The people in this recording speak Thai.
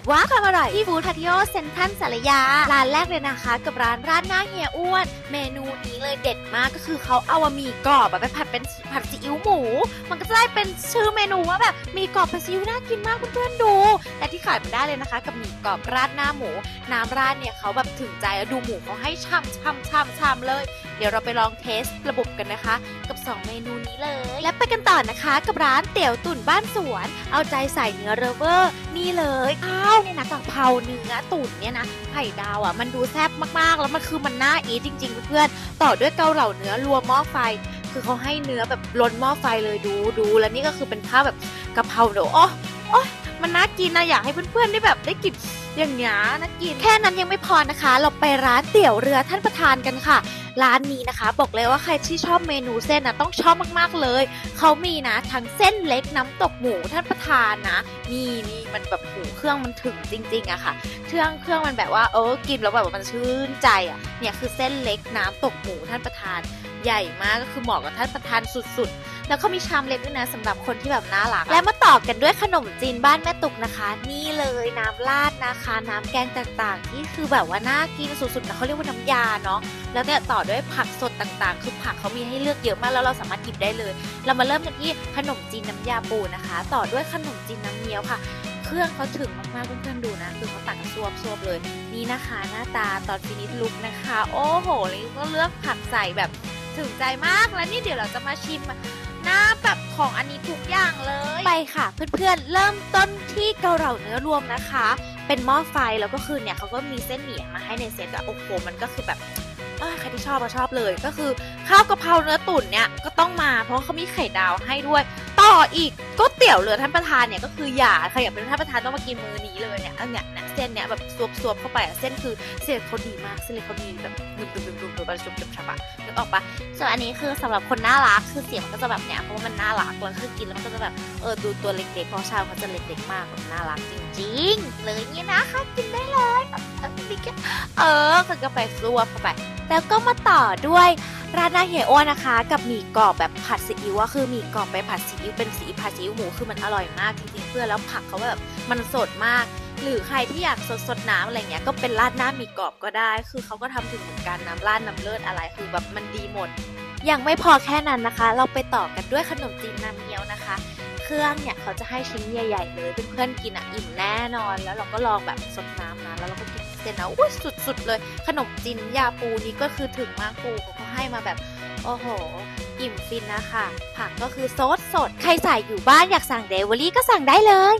ดว้าความอร่อยที่ฟู้ดพาติโอเซนทันสารยา ร้านแรกเลยนะคะ กับร้านร้านหน้าเฮียอ้วน เมนูนี้เลยเด็ดมากก็คือเขาเอาหมี่กรอบไปผัดเป็นผัดซีอิ๊วหมู มันก็จะได้เป็นชื่อเมนูว่าแบบหมีกรอบผัดซีอิ๊วน่ากินมากเพื่อนๆดูแต่ที่ขายไม่ได้เลยนะคะ กับหมี่กรอบราดหน้าหมู น้ำราดเนี่ยเขาแบบถึงใจแล้วดูหมูเขาให้ช่ำช่ำช่ำช่ำเลย เดี๋ยวเราไปลองเทสระบบกันนะคะ กับ 2 เมนูนี้เลย และไปกันต่อนะคะกับร้านเตี๋ยวตุ๋นบ้านสวน เอาใจใส่เนื้อเรเวอร์นี่เลยข้าวเนี่ยนะกะเพราเนื้อตุ๋นเนี่ยนะไข่ดาวอะมันดูแซ่บมากๆ แล้วมันคือมันน่าอีทจริง ๆ เพื่อนต่อด้วยเกาเหลาเนื้อรวมหม้อไฟ คือเขาให้เนื้อแบบล้นหม้อไฟเลยดูดู แล้วนี่ก็คือเป็นข้าวแบบกะเพราเดี๋ยวโอ้ โอ้มันน่ากินนะอยากให้เพื่อนๆได้แบบได้กินอย่างเงี้น่ากิน แค่นั้นยังไม่พอนะคะ เราไปร้านเตี๋ยวเรือท่านประธานกันค่ะ ร้านนี้นะคะ บอกเลยว่าใครที่ชอบเมนูเส้นนะต้องชอบมากๆเลย เขามีนะทั้งเส้นเล็กน้ำตกหมูท่านประธานนะนี่นี่มันแบบหูเครื่องมันถึงจริงๆอะค่ะเครื่องเครื่องมันแบบว่าเออกินแล้วแบบมันชื่นใจอะเนี่ยคือเส้นเล็กน้ำตกหมูท่านประธาน ใหญ่มากก็คือเหมาะกับท่านประธานสุดๆ แล้วเขามีชามเล็กด้วยนะสำหรับคนที่แบบน่ารัก และมาต่อกันด้วยขนมจีนบ้านแม่ตุกนะคะ นี่เลยน้ำราดนะคะ น้ำแกงต่างๆ ที่คือแบบว่าน่ากินสุดๆนะเขาเรียกว่าน้ำยาเนาะแล้วเนี่ยต่อด้วยผักสดต่างๆ คือผักเขามีให้เลือกเยอะมากแล้วเราสามารถหยิบได้เลย เรามาเริ่มกันที่ขนมจีนน้ำยาปูนะคะ ต่อด้วยขนมจีนน้ำเงี้ยวค่ะ เครื่องเขาถึงมากๆเพื่อนๆดูนะคือเขาตักกันซวบซวบๆเลย นี่นะคะ หน้าตาตอนฟินิชลุกนะคะ โอ้โหแล้วก็เลือกผักใส่แบบถึงใจมากแล้วนี่เดี๋ยวเราจะมาชิม หน้าแบบของอันนี้ทุกอย่างเลย ไปค่ะ เพื่อนๆ เริ่มต้นที่เกาเหลาเนื้อรวมนะคะ เป็นหม้อไฟแล้วก็คือเนี่ยเขาก็มีเส้นหมี่มาให้ในเซตอะโอ้โหมันก็คือแบบใครที่ชอบก็ชอบเลยก็คือ ข้าวกะเพราเนื้อตุ๋นเนี่ยก็ต้องมาเพราะเขามีไข่ดาวให้ด้วย ต่ออีกก๋วยเตี๋ยวเรือท่านประธานเนี่ยก็คืออย่าใครอยากเป็นท่านประธานต้องมากินมื้อนี้เลยเนี่ยอันเนี้ยเนี่ยเส้นเนี่ยแบบซวบๆเข้าไปอะเส้นคือเส้นเขาดีมากเส้นเลยเขาดีแบบดุบดุบดุบดุบดุบแบบจุบจุบฉับอะนึกออกปะส่วนอันนี้คือสำหรับคนน่ารักคือเสียงมันก็จะแบบเนี่ยเพราะว่ามันน่ารักแล้วคือกินแล้วมันก็จะแบบเออดูตัวเล็กๆเพราะชาวเขาจะเล็กๆมากแบบน่ารักจริงๆเลยเนี่ยนะคะกินได้เลยแบบเออนี่ก็เออคือกาแฟซวบเข้าไป แล้วก็มาต่อด้วย ร้านหน้าเฮียอ้วนนะคะ กับหมี่กรอบแบบผัดซีอิ๊วอะคือหมี่กรอบไปผัดซีอิ๊วเป็นสีอิ๊วผัดซีอิ๊วหมูคือมันอร่อยมากจริงๆเพื่อแล้วผักเขาแบบมันสดมาก หรือใครที่อยากสดสดน้ำอะไรเงี้ยก็เป็นราดหน้าหมี่กรอบก็ได้ คือเขาก็ทำถึงเหมือนกันน้ำราดน้ำเลิศอะไรคือแบบมันดีหมด ยังไม่พอแค่นั้นนะคะ เราไปต่อกันด้วยขนมจีนน้ำเงี้ยวนะคะ เครื่องเนี่ยเขาจะให้ชิ้นใหญ่ ๆ เลยเพื่อนๆกินอะอิ่มแน่นอน แล้วเราก็ลองแบบสดน้ำนะแล้วเราก็กิน นนะอุ้ยสุด ๆ เลย ขนมจีนยาปูนี้ก็คือถึงมากปูเขาให้มาแบบ โอ้โห อิ่มฟินนะคะ ผักก็คือซดสด ใครใส่อยู่บ้านอยากสั่งเดลิเวอรี่ก็สั่งได้เลย